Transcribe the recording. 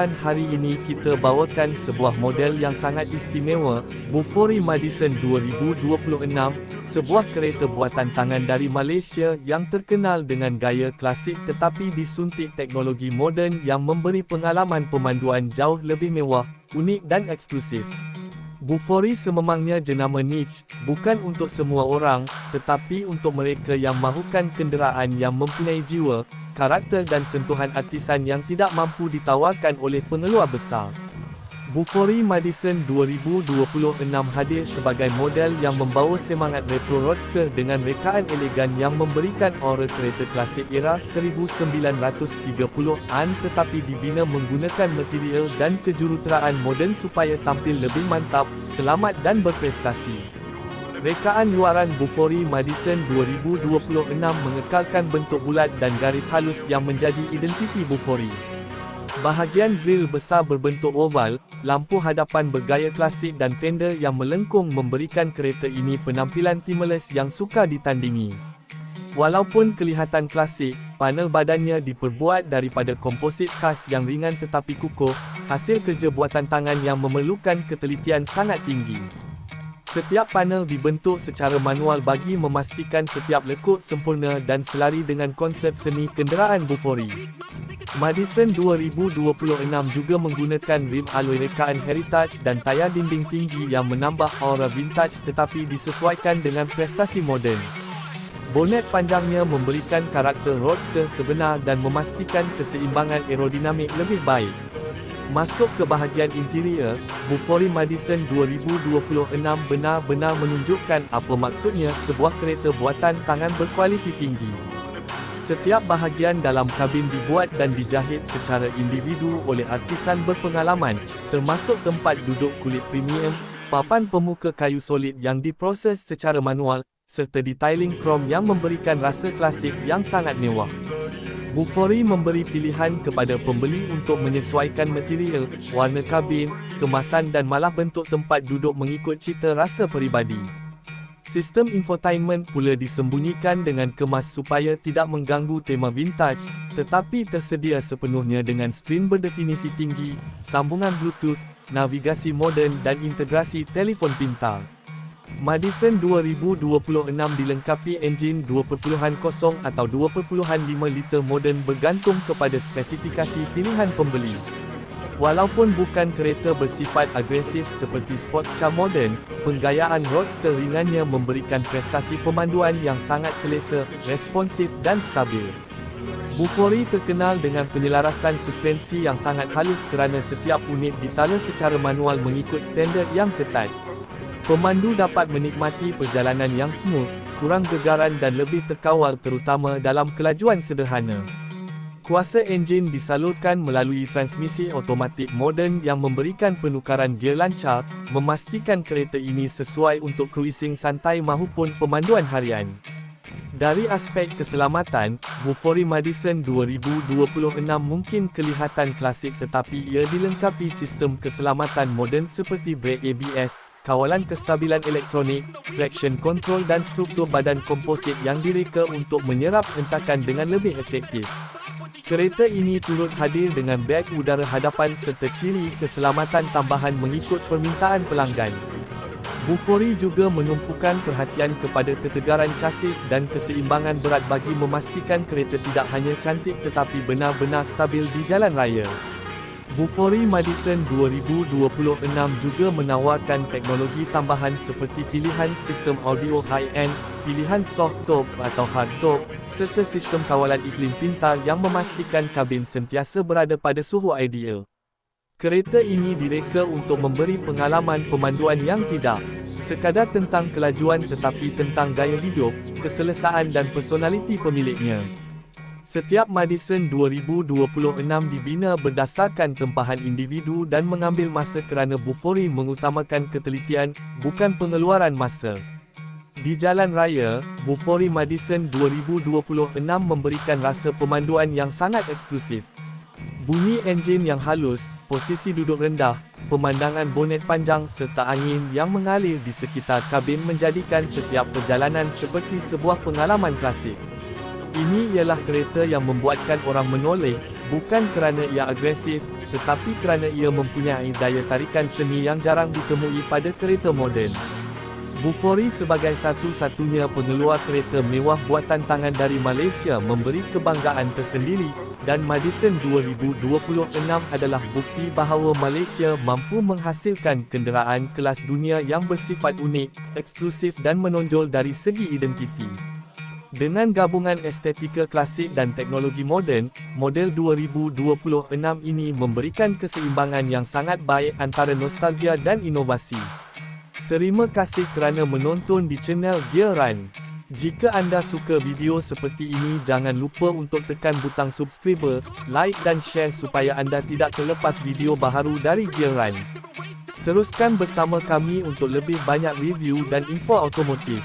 pameran hari ini kita bawakan sebuah model yang sangat istimewa, Bufori Madison 2026, sebuah kereta buatan tangan dari Malaysia yang terkenal dengan gaya klasik tetapi disuntik teknologi moden yang memberi pengalaman pemanduan jauh lebih mewah, unik dan eksklusif. Bufori sememangnya jenama niche, bukan untuk semua orang, tetapi untuk mereka yang mahukan kenderaan yang mempunyai jiwa, karakter dan sentuhan artisan yang tidak mampu ditawarkan oleh pengeluar besar. Bufori Madison 2026 hadir sebagai model yang membawa semangat retro roadster dengan rekaan elegan yang memberikan aura kereta klasik era 1930-an tetapi dibina menggunakan material dan kejuruteraan moden supaya tampil lebih mantap, selamat dan berprestasi. Rekaan luaran Bufori Madison 2026 mengekalkan bentuk bulat dan garis halus yang menjadi identiti Bufori. Bahagian grill besar berbentuk oval, lampu hadapan bergaya klasik dan fender yang melengkung memberikan kereta ini penampilan timeless yang suka ditandingi. Walaupun kelihatan klasik, panel badannya diperbuat daripada komposit khas yang ringan tetapi kukuh, hasil kerja buatan tangan yang memerlukan ketelitian sangat tinggi. Setiap panel dibentuk secara manual bagi memastikan setiap lekuk sempurna dan selari dengan konsep seni kenderaan Bufori. Madison 2026 juga menggunakan rim alloy rekaan heritage dan tayar dinding tinggi yang menambah aura vintage tetapi disesuaikan dengan prestasi moden. Bonet panjangnya memberikan karakter roadster sebenar dan memastikan keseimbangan aerodinamik lebih baik. Masuk ke bahagian interior, Bufori Madison 2026 benar-benar menunjukkan apa maksudnya sebuah kereta buatan tangan berkualiti tinggi. Setiap bahagian dalam kabin dibuat dan dijahit secara individu oleh artisan berpengalaman, termasuk tempat duduk kulit premium, papan pemuka kayu solid yang diproses secara manual, serta detailing krom yang memberikan rasa klasik yang sangat mewah. Bufori memberi pilihan kepada pembeli untuk menyesuaikan material, warna kabin, kemasan dan malah bentuk tempat duduk mengikut cita rasa peribadi. Sistem infotainment pula disembunyikan dengan kemas supaya tidak mengganggu tema vintage, tetapi tersedia sepenuhnya dengan skrin berdefinisi tinggi, sambungan Bluetooth, navigasi moden dan integrasi telefon pintar. Madison 2026 dilengkapi enjin 2.0 atau 2.5 liter moden bergantung kepada spesifikasi pilihan pembeli. Walaupun bukan kereta bersifat agresif seperti sportcar moden, penggayaan roadster ringannya memberikan prestasi pemanduan yang sangat selesa, responsif dan stabil. Bufori terkenal dengan penyelarasan suspensi yang sangat halus kerana setiap unit ditala secara manual mengikut standard yang ketat. Pemandu dapat menikmati perjalanan yang smooth, kurang gegaran dan lebih terkawal terutama dalam kelajuan sederhana. Kuasa enjin disalurkan melalui transmisi automatik moden yang memberikan penukaran gear lancar, memastikan kereta ini sesuai untuk cruising santai mahupun pemanduan harian. Dari aspek keselamatan, Bufori Madison 2026 mungkin kelihatan klasik tetapi ia dilengkapi sistem keselamatan moden seperti brake ABS, kawalan kestabilan elektronik, traction control dan struktur badan komposit yang direka untuk menyerap hentakan dengan lebih efektif. Kereta ini turut hadir dengan beg udara hadapan serta ciri keselamatan tambahan mengikut permintaan pelanggan. Bufori juga menumpukan perhatian kepada ketegaran chassis dan keseimbangan berat bagi memastikan kereta tidak hanya cantik tetapi benar-benar stabil di jalan raya. Bufori Madison 2026 juga menawarkan teknologi tambahan seperti pilihan sistem audio high-end, pilihan soft top atau hard top, serta sistem kawalan iklim pintar yang memastikan kabin sentiasa berada pada suhu ideal. Kereta ini direka untuk memberi pengalaman pemanduan yang tidak sekadar tentang kelajuan tetapi tentang gaya hidup, keselesaan dan personaliti pemiliknya. Setiap Madison 2026 dibina berdasarkan tempahan individu dan mengambil masa kerana Bufori mengutamakan ketelitian, bukan pengeluaran masa. Di jalan raya, Bufori Madison 2026 memberikan rasa pemanduan yang sangat eksklusif. Bunyi enjin yang halus, posisi duduk rendah, pemandangan bonet panjang serta angin yang mengalir di sekitar kabin menjadikan setiap perjalanan seperti sebuah pengalaman klasik. Ini ialah kereta yang membuatkan orang menoleh, Bukan kerana ia agresif, tetapi kerana ia mempunyai daya tarikan seni yang jarang ditemui pada kereta moden. Bufori sebagai satu-satunya pengeluar kereta mewah buatan tangan dari Malaysia memberi kebanggaan tersendiri, dan Madison 2026 adalah bukti bahawa Malaysia mampu menghasilkan kenderaan kelas dunia yang bersifat unik, eksklusif dan menonjol dari segi identiti. Dengan gabungan estetika klasik dan teknologi moden, model 2026 ini memberikan keseimbangan yang sangat baik antara nostalgia dan inovasi. Terima kasih kerana menonton di channel Gear Run. Jika anda suka video seperti ini jangan lupa untuk tekan butang subscribe, like dan share supaya anda tidak terlepas video baharu dari Gear Run. Teruskan bersama kami untuk lebih banyak review dan info automotif.